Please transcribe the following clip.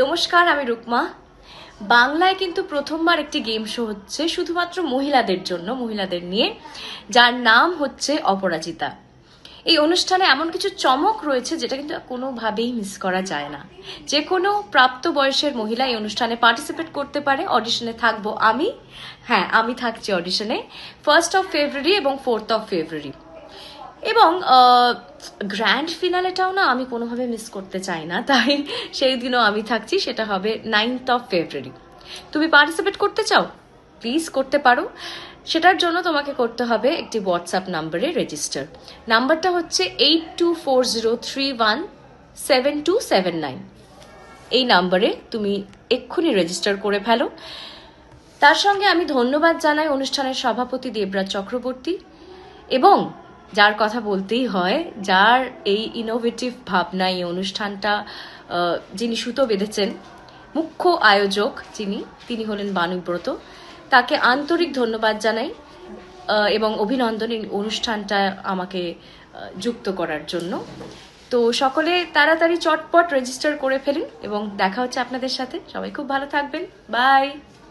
নমস্কার, আমি রুকমা। বাংলায় কিন্তু প্রথমবার একটি গেম শো হচ্ছে শুধুমাত্র মহিলাদের জন্য, মহিলাদের নিয়ে, যার নাম হচ্ছে অপরাজিতা। এই অনুষ্ঠানে এমন কিছু চমক রয়েছে যেটা কিন্তু কোনোভাবেই মিস করা যায় না। যে কোনো প্রাপ্ত বয়সের মহিলা এই অনুষ্ঠানে পার্টিসিপেট করতে পারে। অডিশনে থাকব আমি। হ্যাঁ আমি থাকছি অডিশনে ফার্স্ট অফ ফেব্রুয়ারি এবং ফোর্থ অফ ফেব্রুয়ারি এবং গ্র্যান্ড ফিনালেটাও না আমি কোনোভাবে মিস করতে চাই না। তাই সেই দিনও আমি থাকছি, সেটা হবে নাইনথ অফ ফেব্রুয়ারি তুমি পার্টিসিপেট করতে চাও? প্লিজ করতে পারো। সেটার জন্য তোমাকে করতে হবে একটি হোয়াটসঅ্যাপ নাম্বারে রেজিস্টার নাম্বারটা হচ্ছে eight two four zero three one seven two seven nine এই নাম্বারে তুমি এক্ষুনি রেজিস্টার করে ফেলো। তার সঙ্গে আমি ধন্যবাদ জানাই অনুষ্ঠানের সভাপতি দেবরাজ চক্রবর্তী এবং যার কথা বলতেই হয়, যার এই ইনোভেটিভ ভাবনা, এই অনুষ্ঠানটা যিনি সুতো বেঁধেছেন, মুখ্য আয়োজক যিনি, তিনি হলেন বানুব্রত তাকে আন্তরিক ধন্যবাদ জানাই এবং অভিনন্দন এই অনুষ্ঠানটা আমাকে যুক্ত করার জন্য। তো সকলে তাড়াতাড়ি চটপট রেজিস্টার করে ফেলুন, এবং দেখা হচ্ছে আপনাদের সাথে। সবাই খুব ভালো থাকবেন। বাই